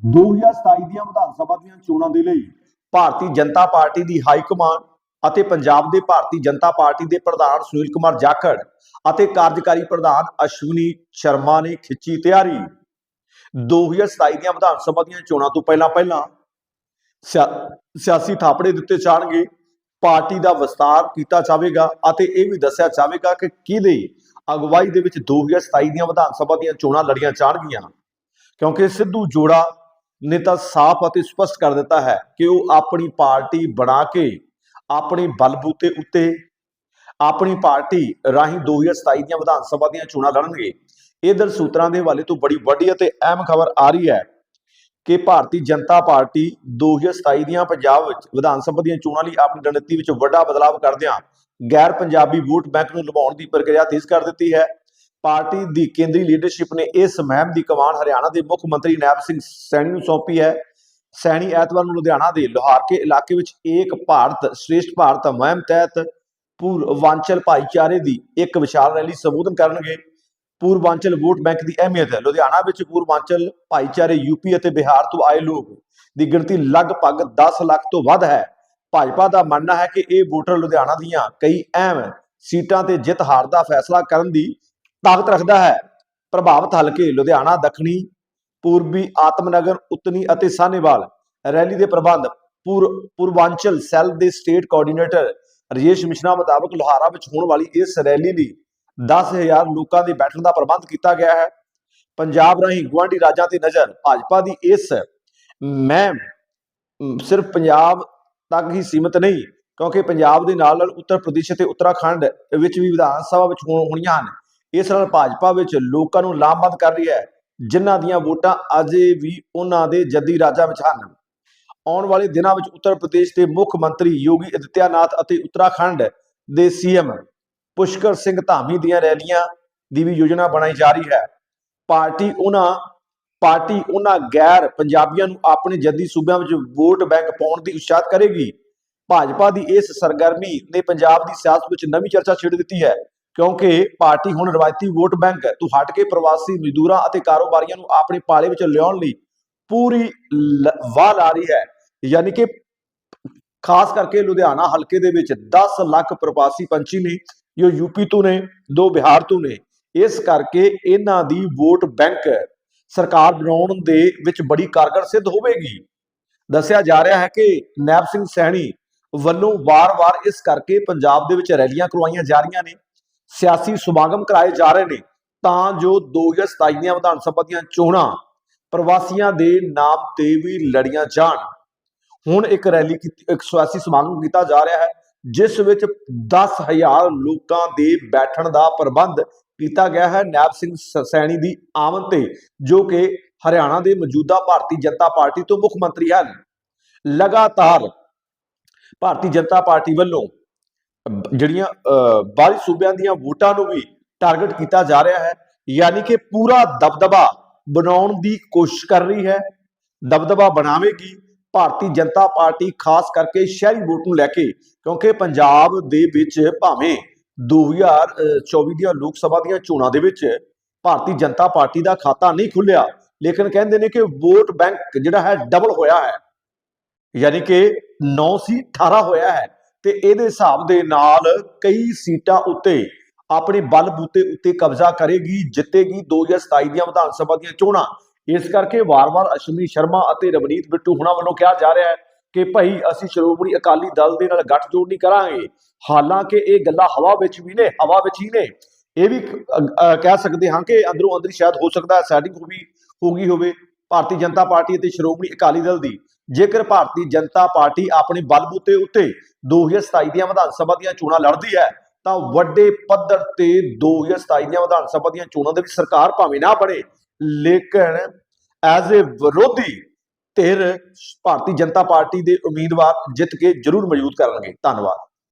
2027 ਦੀਆਂ ਵਿਧਾਨ ਸਭਾ ਦੀਆਂ ਚੋਣਾਂ ਦੇ ਲਈ ਭਾਰਤੀ ਜਨਤਾ ਪਾਰਟੀ ਦੀ ਹਾਈ ਕਮਾਂਡ ਅਤੇ ਪੰਜਾਬ ਦੇ ਭਾਰਤੀ ਜਨਤਾ ਪਾਰਟੀ ਦੇ ਪ੍ਰਧਾਨ ਸੁਨੀਲ ਕੁਮਾਰ ਜਾਖੜ ਅਤੇ ਕਾਰਜਕਾਰੀ ਪ੍ਰਧਾਨ ਅਸ਼ਵਨੀ ਸ਼ਰਮਾ ਨੇ ਖਿੱਚੀ ਤਿਆਰੀ। 2027 ਦੀਆਂ ਵਿਧਾਨ ਸਭਾ ਦੀਆਂ ਚੋਣਾਂ ਤੋਂ ਪਹਿਲਾਂ ਪਹਿਲਾਂ ਸਿਆ- ਸਿਆਸੀ ਥਾਪੜੇ ਦਿੱਤੇ ਜਾਣਗੇ। ਪਾਰਟੀ ਦਾ ਵਿਸਤਾਰ ਕੀਤਾ ਜਾਵੇਗਾ ਅਤੇ ਇਹ ਵੀ ਦੱਸਿਆ ਜਾਵੇਗਾ ਕਿ ਕਿਹਦੇ ਅਗਵਾਈ ਦੇ ਵਿੱਚ 2027 ਦੀਆਂ ਵਿਧਾਨ ਸਭਾ ਦੀਆਂ ਚੋਣਾਂ ਲੜੀਆਂ ਜਾਣਗੀਆਂ। ਕਿਉਂਕਿ ਸਿੱਧੂ ਜੋੜਾ ਨੇ ਤਾਂ ਸਾਫ਼ ਅਤੇ ਸਪਸ਼ਟ ਕਰ ਦਿੱਤਾ ਹੈ ਕਿ ਉਹ ਆਪਣੀ ਪਾਰਟੀ ਬਣਾ ਕੇ ਆਪਣੇ ਬਲਬੂਤੇ ਉੱਤੇ ਆਪਣੀ ਪਾਰਟੀ ਰਾਹੀਂ 2027 ਦੀਆਂ ਵਿਧਾਨ ਸਭਾ ਦੀਆਂ ਚੋਣਾਂ ਲੜਨਗੇ। ਇਧਰ ਸੂਤਰਾਂ ਦੇ ਹਵਾਲੇ ਤੋਂ ਬੜੀ ਵੱਡੀ ਅਤੇ ਅਹਿਮ ਖਬਰ ਆ ਰਹੀ ਹੈ ਕਿ ਭਾਰਤੀ ਜਨਤਾ ਪਾਰਟੀ 2027 ਦੀਆਂ ਪੰਜਾਬ ਵਿੱਚ ਵਿਧਾਨ ਸਭਾ ਦੀਆਂ ਚੋਣਾਂ ਲਈ ਆਪਣੀ ਰਣਨੀਤੀ ਵਿੱਚ ਵੱਡਾ ਬਦਲਾਅ ਕਰਦਿਆਂ ਗੈਰ ਪੰਜਾਬੀ ਵੋਟ ਬੈਂਕ ਨੂੰ ਲਵਾਉਣ ਦੀ ਪ੍ਰਕਿਰਿਆ ਤੇਜ਼ ਕਰ ਦਿੱਤੀ ਹੈ। ਪਾਰਟੀ ਦੀ ਕੇਂਦਰੀ ਲੀਡਰਸ਼ਿਪ ਨੇ ਇਸ ਮਹਿਮ ਦੀ ਕਮਾਨ ਹਰਿਆਣਾ ਦੇ ਮੁੱਖ ਮੰਤਰੀ ਨੈਬ ਸਿੰਘ ਸੈਣੀ ਨੂੰ ਸੌਂਪੀ ਹੈ। ਸੈਣੀ ਐਤਵਾਰ ਨੂੰ ਲੁਧਿਆਣਾ ਦੇ ਲੋਹਾਰਕੇ ਇਲਾਕੇ ਵਿੱਚ ਏਕ ਭਾਰਤ, ਸ਼੍ਰੇਸ਼ਟ ਭਾਰਤ ਮੁਹਿੰਮ ਤਹਿਤ ਪੂਰਵਾਂਚਲ ਭਾਈਚਾਰੇ ਦੀ ਇੱਕ ਵਿਸ਼ਾਲ ਰੈਲੀ ਸੰਬੋਧਨ ਕਰਨਗੇ। ਪੂਰਵਾਂਚਲ ਵੋਟ ਬੈਂਕ ਦੀ ਅਹਿਮੀਅਤ ਹੈ ਲੁਧਿਆਣਾ ਵਿੱਚ ਪੂਰਵਾਂਚਲ ਭਾਈਚਾਰੇ ਯੂਪੀ ਅਤੇ ਬਿਹਾਰ ਤੋਂ ਆਏ ਲੋਕ ਦੀ ਗਿਣਤੀ ਲਗਭਗ 10 ਲੱਖ ਤੋਂ ਵੱਧ ਹੈ। ਭਾਜਪਾ ਦਾ ਮੰਨਣਾ ਹੈ ਕਿ ਇਹ ਵੋਟਰ ਲੁਧਿਆਣਾ ਦੀਆਂ ਕਈ ਅਹਿਮ ਸੀਟਾਂ ਤੇ ਜਿੱਤ ਹਾਰ ਦਾ ਫੈਸਲਾ ਕਰਨ ਦੀ ਤਾਕਤ ਰੱਖਦਾ ਹੈ। ਪ੍ਰਭਾਵਿਤ ਹਲਕੇ ਲੁਧਿਆਣਾ, ਦੱਖਣੀ, ਪੂਰਬੀ ਆਤਮਨਗਰ, ਉਤਨੀ ਅਤੇ ਸਾਹਨੇਵਾਲ ਰੈਲੀ ਦੇ ਪ੍ਰਬੰਧ ਪੂਰ, ਪੂਰਵਾਂਚਲ ਸੈੱਲ ਦੇ ਸਟੇਟ ਕੋਆਰਡੀਨੇਟਰ ਰਜੇਸ਼ ਮਿਸ਼ਰਾ ਮੁਤਾਬਕ ਲੋਹਾਰਾ ਵਿੱਚ ਹੋਣ ਵਾਲੀ ਇਸ ਰੈਲੀ ਲਈ 10000 ਲੋਕਾਂ ਦੇ ਬੈਠਣ ਦਾ ਪ੍ਰਬੰਧ ਕੀਤਾ ਗਿਆ ਹੈ। ਪੰਜਾਬ ਰਾਹੀਂ ਗੁਆਂਢੀ ਰਾਜਾਂ ਤੇ ਨਜ਼ਰ ਭਾਜਪਾ ਦੀ ਇਸ ਮੈਂ ਸਿਰਫ ਪੰਜਾਬ ਤੱਕ ਹੀ ਸੀਮਿਤ ਨਹੀਂ, ਕਿਉਂਕਿ ਪੰਜਾਬ ਦੇ ਨਾਲ ਨਾਲ ਉੱਤਰ ਪ੍ਰਦੇਸ਼ ਅਤੇ ਉੱਤਰਾਖੰਡ ਵਿੱਚ ਵੀ ਵਿਧਾਨ ਸਭਾ ਵਿੱਚ ਹੋਣ- ਹੋਣੀਆਂ ਹਨ। ਇਸ ਨਾਲ ਭਾਜਪਾ ਵਿੱਚ ਲੋਕਾਂ ਨੂੰ ਲਾਮਬੰਦ ਕਰ ਰਹੀ ਹੈ। ਜਿਨ੍ਹਾਂ ਦੀਆਂ ਵੋਟਾਂ ਅਜੇ ਵੀ ਉਹਨਾਂ ਦੇ ਜੱਦੀ ਰਾਜਾਂ ਵਿੱਚ ਹਨ। ਆਉਣ ਵਾਲੇ ਦਿਨਾਂ ਵਿੱਚ ਉੱਤਰ ਪ੍ਰਦੇਸ਼ ਦੇ ਮੁੱਖ ਮੰਤਰੀ ਯੋਗੀ ਅਦਿੱਤਿਆਨਾਥ ਅਤੇ ਉੱਤਰਾਖੰਡ ਦੇ ਸੀਐਮ ਪੁਸ਼ਕਰ ਸਿੰਘ ਧਾਮੀ ਦੀਆਂ ਰੈਲੀਆਂ ਦੀ ਵੀ ਯੋਜਨਾ ਬਣਾਈ ਜਾ ਰਹੀ ਹੈ। ਪਾਰਟੀ ਉਹਨਾਂ ਪਾਰਟੀ ਉਹਨਾਂ ਗੈਰ ਪੰਜਾਬੀਆਂ ਨੂੰ ਆਪਣੇ ਜੱਦੀ ਸੂਬਿਆਂ ਵਿੱਚ ਵੋਟ ਬੈਂਕ ਪਾਉਣ ਦੀ ਉਤਸ਼ਾਹਤ ਕਰੇਗੀ। ਭਾਜਪਾ ਦੀ ਇਸ ਸਰਗਰਮੀ ਨੇ ਪੰਜਾਬ ਦੀ ਸਿਆਸਤ ਵਿੱਚ ਨਵੀਂ ਚਰਚਾ ਛੇੜ ਦਿੱਤੀ ਹੈ। ਕਿਉਂਕਿ ਪਾਰਟੀ ਹੁਣ ਰਵਾਇਤੀ ਵੋਟ ਬੈਂਕ ਤੋਂ ਹਟ ਕੇ ਪ੍ਰਵਾਸੀ ਮਜ਼ਦੂਰਾਂ ਅਤੇ ਕਾਰੋਬਾਰੀਆਂ ਨੂੰ ਆਪਣੇ ਪਾਲੇ ਵਿੱਚ ਲਿਆਉਣ ਲਈ ਪੂਰੀ ਵਾਹ ਲਾ ਰਹੀ ਹੈ। ਯਾਨੀ ਕਿ ਖਾਸ ਕਰਕੇ ਲੁਧਿਆਣਾ ਹਲਕੇ ਦੇ ਵਿੱਚ 10 ਲੱਖ ਪ੍ਰਵਾਸੀ ਪੰਛੀ ਨੇ, ਜੋ ਯੂਪੀ ਤੋਂ ਨੇ, ਦੋ ਬਿਹਾਰ ਤੋਂ ਨੇ। ਇਸ ਕਰਕੇ ਇਹਨਾਂ ਦੀ ਵੋਟ ਬੈਂਕ ਸਰਕਾਰ ਬਣਾਉਣ ਦੇ ਵਿੱਚ ਬੜੀ ਕਾਰਗਰ ਸਿੱਧ ਹੋਵੇਗੀ। ਦੱਸਿਆ ਜਾ ਰਿਹਾ ਹੈ ਕਿ ਨੈਬ ਸਿੰਘ ਸੈਣੀ ਵੱਲੋਂ ਵਾਰ-ਵਾਰ ਇਸ ਕਰਕੇ ਪੰਜਾਬ ਦੇ ਵਿੱਚ ਰੈਲੀਆਂ ਕਰਵਾਈਆਂ ਜਾ ਰਹੀਆਂ ਨੇ। ਸਿਆਸੀ ਸਮਾਗਮ ਕਰਾਏ ਜਾ ਰਹੇ ਨੇ, ਤਾਂ ਜੋ 2027 ਦੀਆਂ ਵਿਧਾਨ ਸਭਾ ਦੀਆਂ ਚੋਣਾਂ ਪ੍ਰਵਾਸੀਆਂ ਦੇ ਨਾਮ ਤੇ ਵੀ ਲੜੀਆਂ ਜਾਣ। ਹੁਣ ਇੱਕ ਰੈਲੀ ਕੀਤੀ, ਇੱਕ ਸਿਆਸੀ ਸਮਾਗਮ ਕੀਤਾ ਜਾ ਰਿਹਾ ਹੈ, ਜਿਸ ਵਿੱਚ 10000 ਲੋਕਾਂ ਦੇ ਬੈਠਣ ਦਾ ਪ੍ਰਬੰਧ ਕੀਤਾ ਗਿਆ ਹੈ ਨੈਬ ਸਿੰਘ ਸ- ਸੈਣੀ ਦੀ ਆਮਦ ਤੇ, ਜੋ ਕਿ ਹਰਿਆਣਾ ਦੇ ਮੌਜੂਦਾ ਭਾਰਤੀ ਜਨਤਾ ਪਾਰਟੀ ਤੋਂ ਮੁੱਖ ਮੰਤਰੀ ਹਨ। ਲਗਾਤਾਰ ਭਾਰਤੀ ਜਨਤਾ ਪਾਰਟੀ ਵੱਲੋਂ ਜਿਹੜੀਆਂ ਅਹ, ਬਾਹਰੀ ਸੂਬਿਆਂ ਦੀਆਂ ਵੋਟਾਂ ਨੂੰ ਵੀ ਟਾਰਗੇਟ ਕੀਤਾ ਜਾ ਰਿਹਾ ਹੈ ਯਾਨੀ ਕਿ ਪੂਰਾ ਦਬਦਬਾ ਬਣਾਉਣ ਦੀ ਕੋਸ਼ਿਸ਼ ਕਰ ਰਹੀ ਹੈ। ਦਬਦਬਾ ਬਣਾਵੇਗੀ ਭਾਰਤੀ ਜਨਤਾ ਪਾਰਟੀ ਖਾਸ ਕਰਕੇ ਸ਼ਹਿਰੀ ਵੋਟ ਨੂੰ ਲੈ ਕੇ ਕਿਉਂਕਿ ਪੰਜਾਬ ਦੇ ਵਿੱਚ ਭਾਵੇਂ 2024 ਦੀਆਂ ਲੋਕ ਸਭਾ ਦੀਆਂ ਚੋਣਾਂ ਦੇ ਵਿੱਚ ਭਾਰਤੀ ਜਨਤਾ ਪਾਰਟੀ ਦਾ ਖਾਤਾ ਨਹੀਂ ਖੁੱਲਿਆ ਲੇਕਿਨ ਕਹਿੰਦੇ ਨੇ ਕਿ ਵੋਟ ਬੈਂਕ ਜਿਹੜਾ ਹੈ ਡਬਲ ਹੋਇਆ ਹੈ। ਯਾਨੀ ਕਿ 9 ਸੀ 18 ਹੋਇਆ ਹੈ। ਤੇ ਇਹਦੇ ਹਿਸਾਬ ਦੇ ਨਾਲ ਕਈ ਸੀਟਾਂ ਉੱਤੇ ਆਪਣੇ ਬਲ ਬੂਤੇ ਉੱਤੇ ਕਬਜ਼ਾ ਕਰੇਗੀ, ਜਿੱਤੇਗੀ 2027 ਦੀਆਂ ਵਿਧਾਨ ਸਭਾ ਦੀਆਂ ਚੋਣਾਂ। ਇਸ ਕਰਕੇ ਵਾਰ-ਵਾਰ ਅਸ਼ਵਨੀ ਸ਼ਰਮਾ ਅਤੇ ਰਵਨੀਤ ਬਿੱਟੂ ਹੁਣਾਂ ਵੱਲੋਂ ਕਿਹਾ ਜਾ ਰਿਹਾ ਹੈ ਕਿ ਭਾਈ ਅਸੀਂ ਸ਼੍ਰੋਮਣੀ ਅਕਾਲੀ ਦਲ ਦੇ ਨਾਲ ਗੱਠਜੋੜ ਨਹੀਂ ਕਰਾਂਗੇ। ਹਾਲਾਂਕਿ ਇਹ ਗੱਲਾਂ ਹਵਾ ਵਿੱਚ ਵੀ ਨੇ, ਹਵਾ ਵਿੱਚ ਹੀ ਨੇ। ਇਹ ਵੀ ਅ- ਕਹਿ ਸਕਦੇ ਹਾਂ ਕਿ ਅੰਦਰੋਂ ਅੰਦਰੀ ਸ਼ਾਇਦ ਹੋ ਸਕਦਾ ਹੈ ਸੈਟਿੰਗ ਹੋ ਵੀ ਹੋ ਗਈ ਹੋਵੇ, ਭਾਰਤੀ ਜਨਤਾ ਪਾਰਟੀ ਅਤੇ ਸ਼੍ਰੋਮਣੀ ਅਕਾਲੀ ਦਲ ਦੀ। ਜੇਕਰ ਭਾਰਤੀ ਜਨਤਾ ਪਾਰਟੀ ਆਪਣੇ ਬਲਬੂਤੇ ਉੱਤੇ 2027 ਦੀਆਂ ਵਿਧਾਨ ਸਭਾ ਦੀਆਂ ਚੋਣਾਂ ਲੜਦੀ ਹੈ, ਤਾਂ ਵੱਡੇ ਪੱਧਰ ਤੇ 2027 ਦੀਆਂ ਵਿਧਾਨ ਸਭਾ ਦੀਆਂ ਚੋਣਾਂ ਦੇ ਵਿੱਚ ਸਰਕਾਰ ਭਾਵੇਂ ਨਾ ਬਣੇ, ਲੇਕਿਨ ਐਜ਼ ਅ ਵਿਰੋਧੀ ਧਿਰ ਭਾਰਤੀ ਜਨਤਾ ਪਾਰਟੀ ਦੇ ਉਮੀਦਵਾਰ ਜਿੱਤ ਕੇ ਜ਼ਰੂਰ ਮੌਜੂਦ ਕਰਨਗੇ। ਧੰਨਵਾਦ।